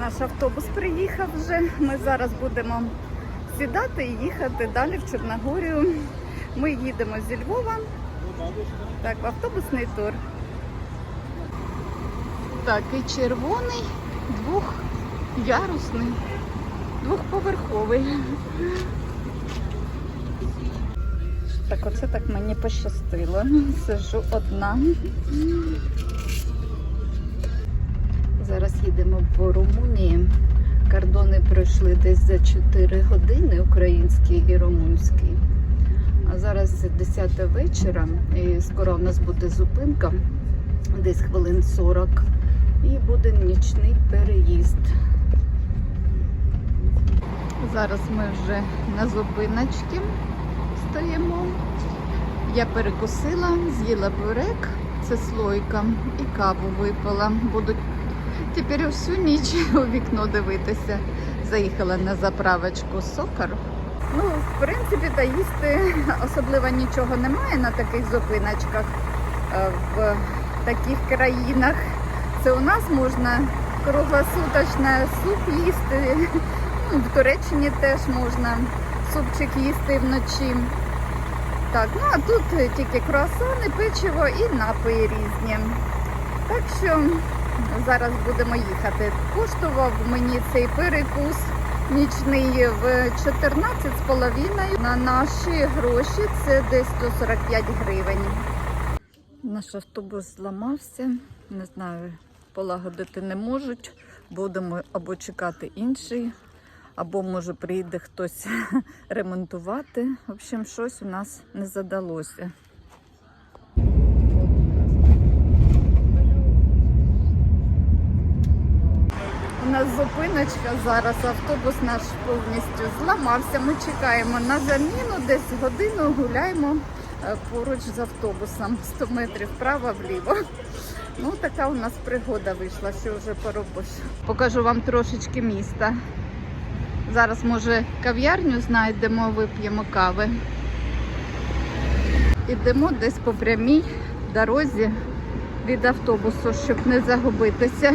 Наш автобус приїхав вже. Ми зараз будемо сідати і їхати далі в Чорногорію. Ми їдемо зі Львова. Так, в автобусний тур. Так, і червоний, двохярусний, двохповерховий. Так, оце так мені пощастило. Сижу одна. Зараз їдемо по Румунії. Кордони пройшли десь за 4 години, український і румунський. А зараз 10 вечора, і скоро в нас буде зупинка, десь хвилин 40, і буде нічний переїзд. Зараз ми вже на зупиночці стоїмо. Я перекусила, з'їла бурек, це слойка, і каву випила. Буду тепер всю ніч у вікно дивитися. Заїхала на заправочку сокар. Ну, в принципі, та їсти особливо нічого немає на таких зупиночках е, в таких країнах. Це у нас можна круглосуточно суп їсти. Ну, В Туреччині теж можна супчик їсти вночі. Так, ну а тут тільки круасани, печиво і напої різні. Так що зараз будемо їхати. Коштував мені цей перекус нічний в 14,5 на наші гроші. Це десь 145 гривень. Наш автобус зламався. Не знаю, полагодити не можуть. Будемо або чекати інший, або може прийде хтось ремонтувати. В общем, щось у нас не задалося. Нас зупиночка зараз, автобус наш повністю зламався. Ми чекаємо на заміну, десь годину гуляємо е, поруч з автобусом 100 метрів вправо-вліво. Ну, така у нас пригода вийшла, що вже поробиш. Покажу вам трошечки міста. Зараз, може, кав'ярню знайдемо, вип'ємо кави. Ідемо десь по прямій дорозі від автобусу, щоб не загубитися.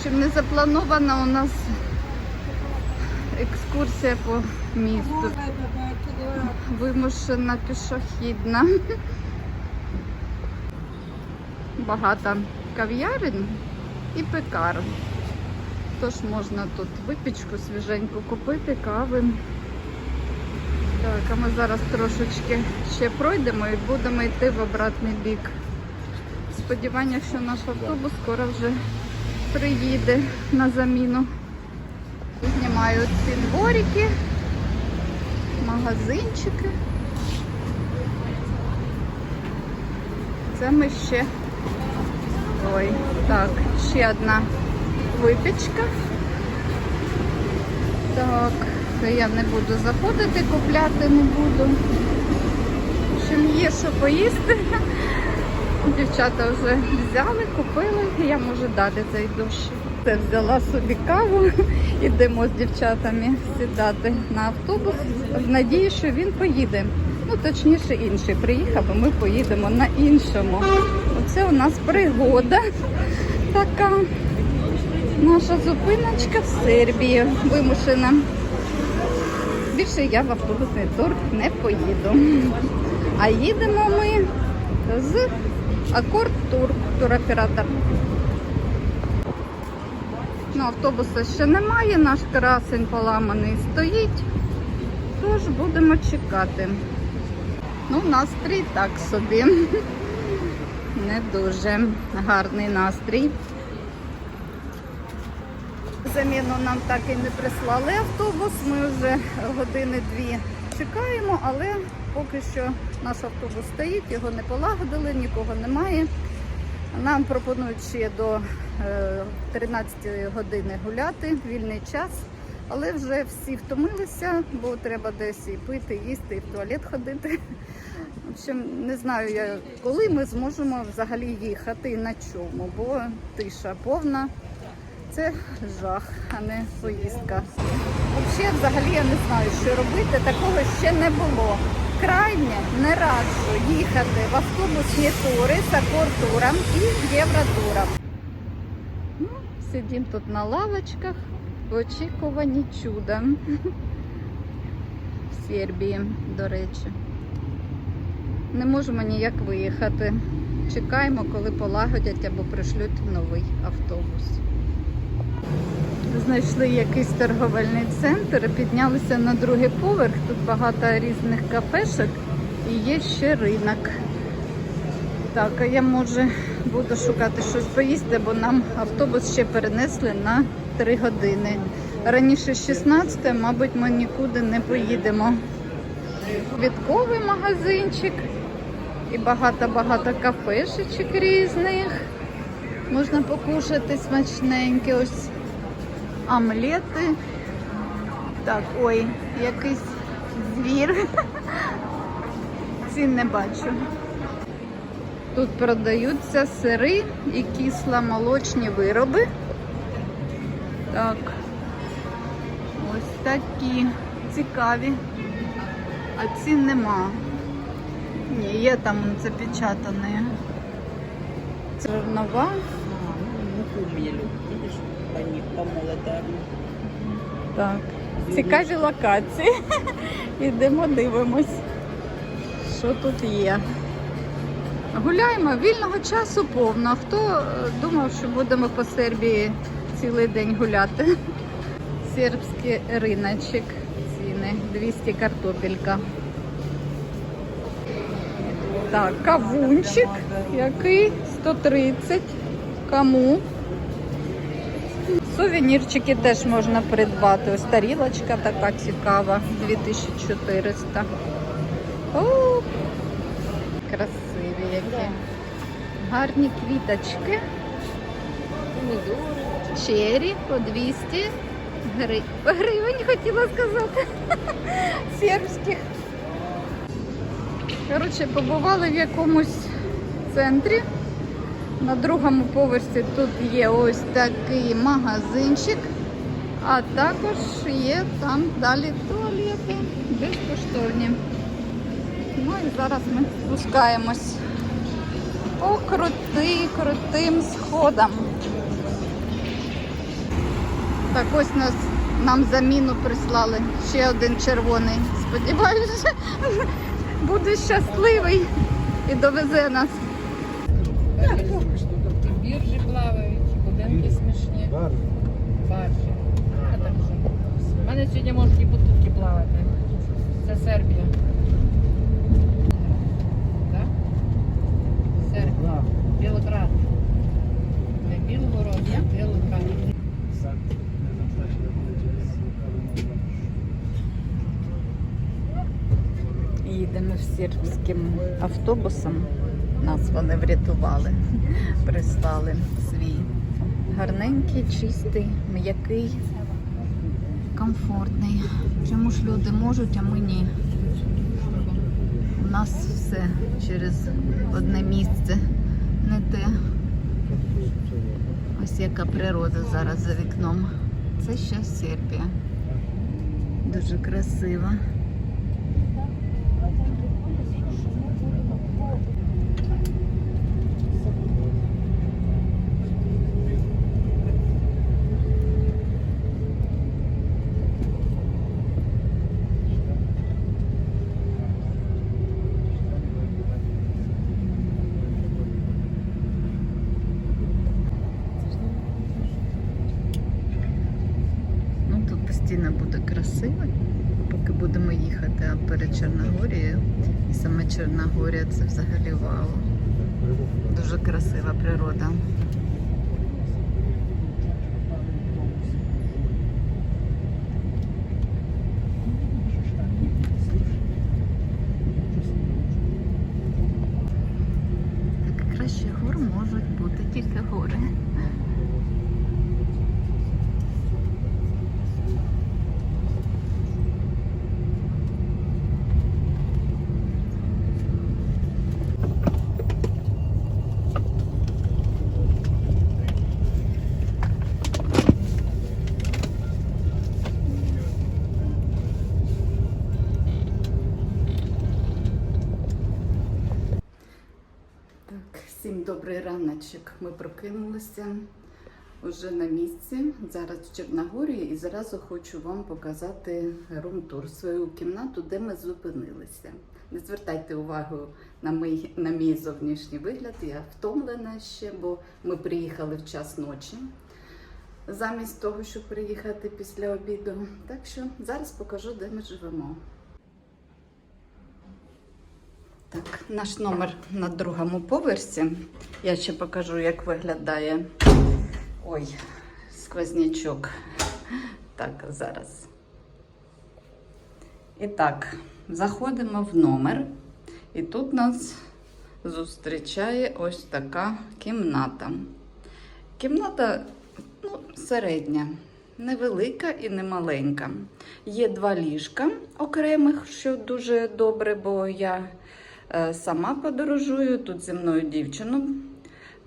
Щоб не запланована у нас екскурсія по місту. Вимушена пішохідна. Багато кав'ярень і пекарень. Тож можна тут випічку свіженьку купити, кави. Так, а ми зараз трошечки ще пройдемо і будемо йти в обратний бік. Сподівання, що наш автобус скоро вже приїде на заміну. Знімаю ці дворики, магазинчики. Це ми ще. Ой, так, ще одна випічка. Так, це я не буду заходити, купляти не буду. Общем, є що поїсти. Дівчата вже взяли, купили, я можу далі зайду ще. Це взяла собі каву, ідемо з дівчатами сідати на автобус в надії, що він поїде. Ну, точніше, інший приїхав, а ми поїдемо на іншому. Оце у нас пригода така. Наша зупиночка в Сербії вимушена. Більше я в автобусний тур не поїду. А їдемо ми з Акорд Тур, туроператор. Ну, автобуса ще немає, наш красень поламаний стоїть. Тож будемо чекати. Ну, настрій так собі. Не дуже гарний настрій. Заміну нам так і не прислали автобус. Ми вже години-дві чекаємо, але поки що наш автобус стоїть, його не полагодили, нікого немає. Нам пропонують ще до 13 години гуляти, вільний час, але вже всі втомилися, бо треба десь і пити, їсти, і в туалет ходити. В общем, не знаю, я, коли ми зможемо взагалі їхати і на чому, бо тиша повна. Це жах, а не поїздка. Взагалі, взагалі я не знаю, що робити. Такого ще не було. Крайне не раджу їхати в автобусні тури з акортуром і євротуром. Ну, Сидимо тут на лавочках в очікуванні чуда. В Сербії, до речі. Не можемо ніяк виїхати. Чекаємо, коли полагодять або пришлють новий автобус. Знайшли якийсь торговельний центр, піднялися на другий поверх. Тут багато різних кафешок і є ще ринок. Так, а я може буду шукати щось поїсти, бо нам автобус ще перенесли на 3 години. Раніше 16, мабуть, ми нікуди не поїдемо. Квітковий магазинчик і багато-багато кафешечок різних. Можна покушати смачненькі ось омлети. Так, ой, якийсь звір. Цін не бачу. Тут продаються сири і кисломолочні вироби. Так. Ось такі цікаві. А цін нема. Ні, є там запечатані. Зернова. Так. Цікаві локації. Ідемо дивимось, що тут є. Гуляємо, вільного часу повно. Хто е, думав, що будемо по Сербії цілий день гуляти? Сербський риночок. Ціни 200 картопелька. Так, кавунчик, який 130. Кому? Сувенірчики теж можна придбати. Ось тарілочка така цікава, 2400. О, красиві які. Гарні квіточки. Чері по 200 гри... гривень, хотіла сказати. Сербських. Коротше, побували в якомусь центрі. На другому поверсі тут є ось такий магазинчик, а також є там далі туалети безкоштовні. Ну і зараз ми спускаємось по крути, крутим сходам. Так ось нас нам заміну прислали. Ще один червоний. Сподіваюся, буде щасливий і довезе нас. Смішні, Бар. баржі. А там що? У мене сьогодні можуть і бутилки плавати. Це Сербія. Так? Сербія. Білоград. Не Білгород, а Білоград. Їдемо сербським автобусом. Нас вони врятували, прислали свій гарненький, чистий, м'який, комфортний. Чому ж люди можуть, а ми ні? У нас все через одне місце не те. Ось яка природа зараз за вікном. Це ще Сербія. Дуже красива. Ну тут постійно буде красиво, поки будемо їхати, а перед Чорногорією і саме Чорногорія це взагалі вау. Дуже красива природа. Так краще гор можуть бути тільки гори. Так, всім добрий раночок. Ми прокинулися. Вже на місці, зараз в Чорногорії, і зразу хочу вам показати рум-тур, свою кімнату, де ми зупинилися. Не звертайте увагу на мій, на мій зовнішній вигляд. Я втомлена ще, бо ми приїхали в час ночі. Замість того, щоб приїхати після обіду. Так що зараз покажу, де ми живемо. Так, наш номер на другому поверсі. Я ще покажу, як виглядає. Ой, сквознячок. Так, зараз. І так, заходимо в номер. І тут нас зустрічає ось така кімната. Кімната ну, середня, невелика і не маленька. Є два ліжка окремих, що дуже добре, бо я сама подорожую. Тут зі мною дівчину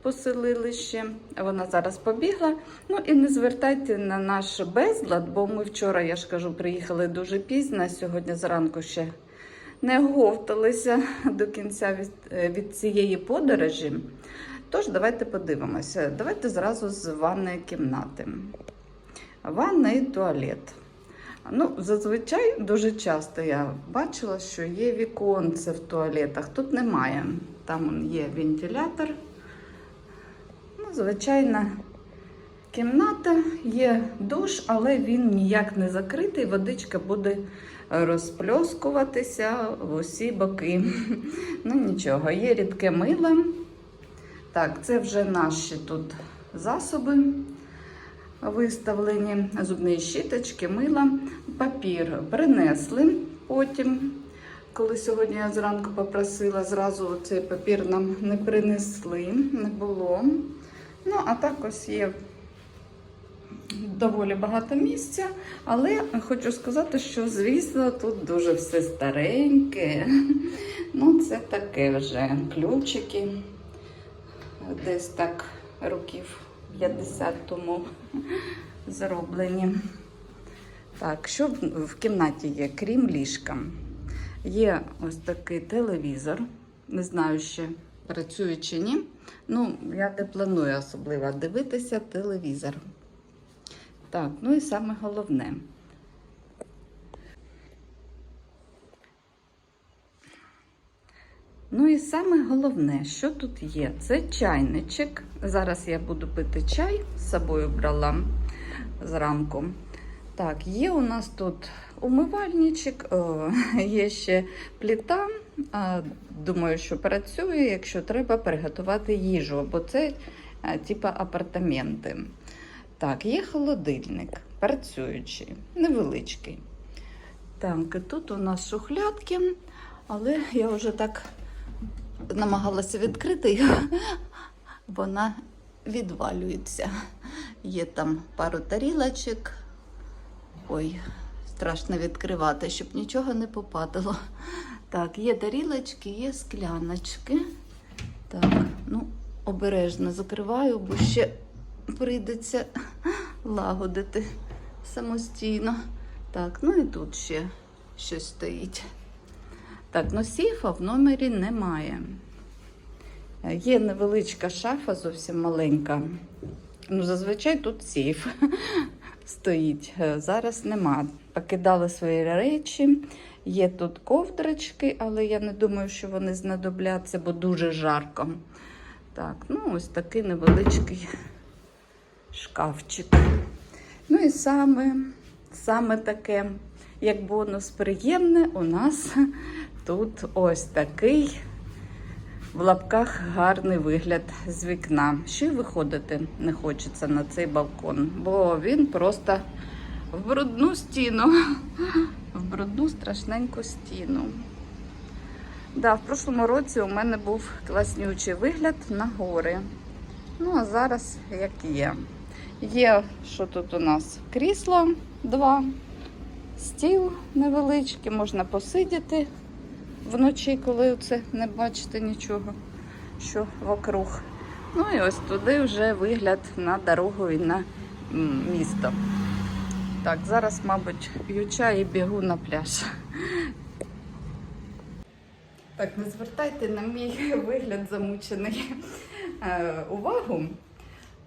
поселили ще. Вона зараз побігла. Ну і не звертайте на наш безлад, бо ми вчора, я ж кажу, приїхали дуже пізно. Сьогодні зранку ще не оговталися до кінця від, е, від цієї подорожі. Тож, давайте подивимося. Давайте зразу з ванної кімнати. Ванна і туалет. Ну, зазвичай дуже часто я бачила, що є віконце в туалетах. Тут немає. Там є вентилятор. Ну, звичайна кімната, є душ, але він ніяк не закритий. Водичка буде розпльоскуватися в усі боки. Ну нічого, є рідке мило. Так, це вже наші тут засоби виставлені, зубні щіточки, мила, папір принесли потім. Коли сьогодні я зранку попросила, зразу цей папір нам не принесли, не було. Ну, а так ось є доволі багато місця, але хочу сказати, що, звісно, тут дуже все стареньке. Ну, це таке вже ключики десь так років 50 тому зроблені. Так, що в, кімнаті є, крім ліжка? Є ось такий телевізор. Не знаю ще працює чи ні. Ну, я не планую особливо дивитися телевізор. Так, ну і саме головне. Ну і саме головне, що тут є, це чайничок. Зараз я буду пити чай, з собою брала зранку. Так, є у нас тут умивальничок, о, є ще плита. А, Думаю, що працює, якщо треба приготувати їжу, бо це типа апартаменти. Так, є холодильник, працюючий, невеличкий. Так, і тут у нас шухлядки, але я вже так намагалася відкрити його, вона відвалюється. Є там пару тарілочок. Ой, страшно відкривати, щоб нічого не попадало. Так, є тарілочки, є скляночки. Так, ну, обережно закриваю, бо ще прийдеться лагодити самостійно. Так, ну і тут ще щось стоїть. Так, ну сейфа в номері немає. Є невеличка шафа, зовсім маленька. Ну, зазвичай тут сейф стоїть. Е, Зараз нема. Покидали свої речі. Є тут ковдрочки, але я не думаю, що вони знадобляться, бо дуже жарко. Так, ну ось такий невеличкий шкафчик. Ну і саме, саме таке, як бонус приємне, у нас тут ось такий в лапках гарний вигляд з вікна. Ще й виходити не хочеться на цей балкон, бо він просто в брудну стіну, в брудну страшненьку стіну. Да, в прошлому році у мене був класнючий вигляд на гори. Ну, а зараз як є. Є, що тут у нас? Крісло два, стіл невеличкий, можна посидіти вночі, коли це не бачите нічого, що вокруг. Ну і ось туди вже вигляд на дорогу і на місто. Так, зараз, мабуть, п'ю і бігу на пляж. Так, не звертайте на мій вигляд замучений е, увагу.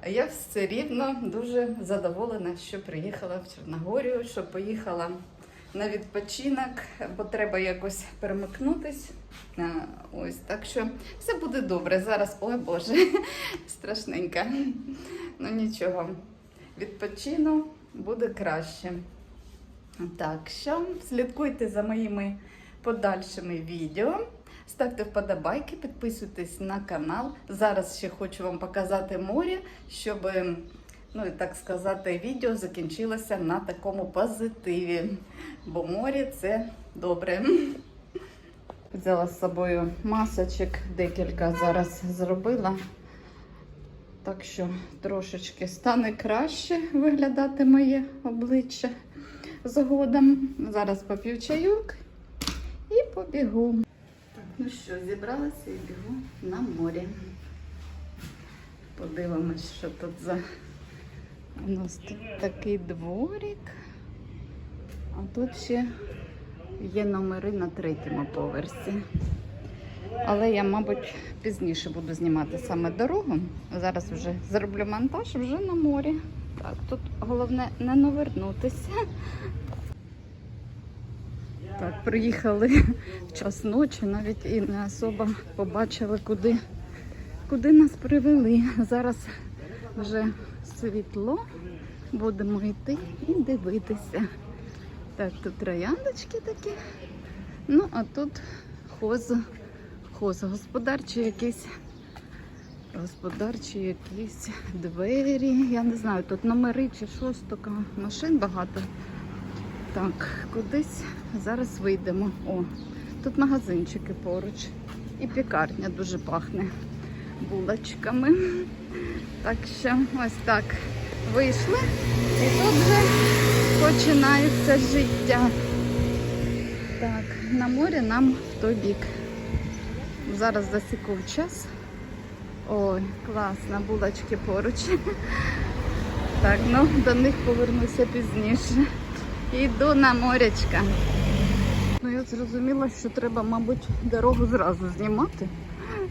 Я все рівно дуже задоволена, що приїхала в Чорногорію, що поїхала на відпочинок, бо треба якось перемикнутись. Ось так що все буде добре. Зараз, ой Боже, страшненько. Ну нічого, відпочину буде краще. Так що слідкуйте за моїми подальшими відео. Ставте вподобайки, підписуйтесь на канал. Зараз ще хочу вам показати море, щоб, ну і так сказати, відео закінчилося на такому позитиві. Бо море це добре. Взяла з собою масочок, декілька зараз зробила. Так що трошечки стане краще виглядати моє обличчя згодом. Зараз поп'ю чайок і побігу. Ну що, зібралася і бігу на морі. Подивимось, що тут за у нас тут такий дворик. А тут ще є номери на третьому поверсі. Але я, мабуть, пізніше буду знімати саме дорогу. Зараз вже зроблю монтаж вже на морі. Так, тут головне не навернутися. Так, приїхали в час ночі, навіть і не особо побачили, куди, куди нас привели. Зараз вже світло, будемо йти і дивитися. Так, тут трояндочки такі. Ну, а тут хоз, хоз господарчі якісь. Господарчі якісь двері. Я не знаю, тут номери чи щось таке. Машин багато. Так, кудись зараз вийдемо. О, тут магазинчики поруч. І пікарня дуже пахне булочками. Так що ось так вийшли. І тут вже починається життя. Так, на морі нам в той бік. Зараз засіков час. Ой, класно, булочки поруч. Так, ну до них повернуся пізніше. Йду на морячка. Ну я зрозуміла, що треба, мабуть, дорогу зразу знімати,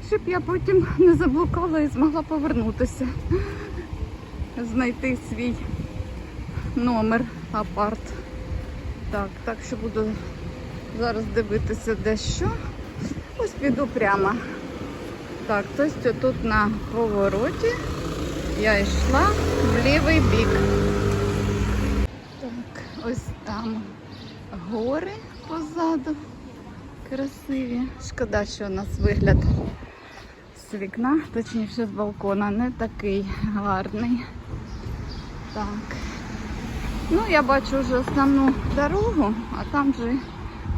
щоб я потім не заблукала і змогла повернутися. Знайти свій номер апарт. Так, так що буду зараз дивитися де що. Ось піду прямо. Так, тобто тут на повороті я йшла в лівий бік. Так, ось там гори позаду. Красиві. Шкода, що у нас вигляд з вікна, точніше з балкона, не такий гарний. Так. Ну, я бачу вже основну дорогу, а там вже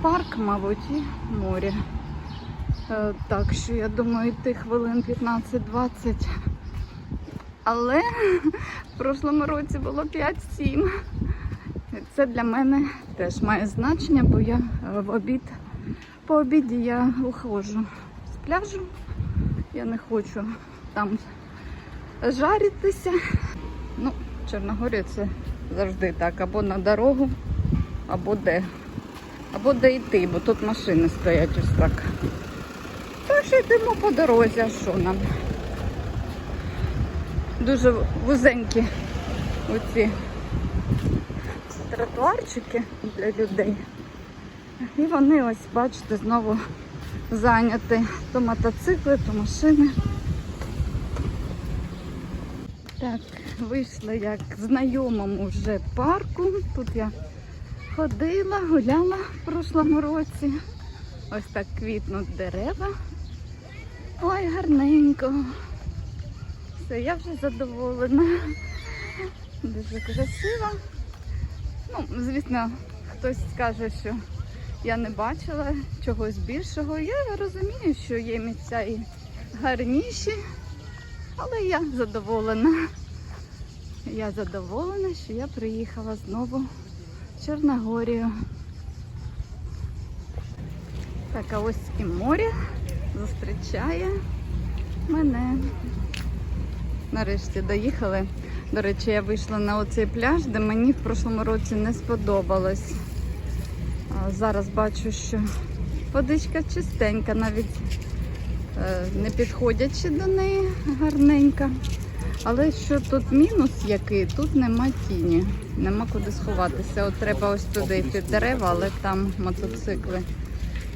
парк, мабуть, і море. Е, Так що я думаю, йти хвилин 15-20. Але в прошлому році було 5-7. Це для мене теж має значення, бо я в обід, по обіді я уходжу з пляжу. Я не хочу там жаритися. Ну, в Чорногорі це завжди так. Або на дорогу, або де. Або де йти, бо тут машини стоять ось так. Тож йдемо по дорозі, а що нам? Дуже вузенькі оці тротуарчики для людей. І вони ось, бачите, знову зайняті. То мотоцикли, то машини. Так, вийшла як знайомому вже парку. Тут я ходила, гуляла в прошлому році. Ось так квітнуть дерева. Ой, гарненько. Все, я вже задоволена. Дуже красиво. Ну, звісно, хтось скаже, що я не бачила чогось більшого. Я розумію, що є місця і гарніші, але я задоволена. Я задоволена, що я приїхала знову в Чорногорію. Так, а ось і море зустрічає мене. Нарешті доїхали. До речі, я вийшла на оцей пляж, де мені в прошлому році не сподобалось. Зараз бачу, що водичка чистенька, навіть е, не підходячи до неї гарненька. Але що тут мінус який, тут нема тіні, нема куди сховатися. От треба ось туди під дерева, але там мотоцикли.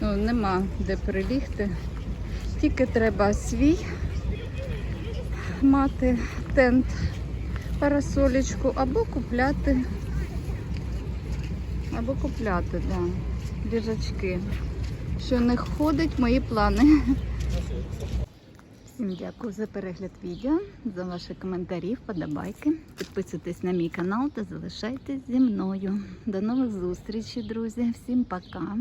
Ну, нема де прилігти. Тільки треба свій мати тент, парасолечку або купляти. Або купляти, да, ліжачки. Що не входить в мої плани. Всім дякую за перегляд відео, за ваші коментарі, вподобайки. Підписуйтесь на мій канал та залишайтесь зі мною. До нових зустрічей, друзі. Всім пока.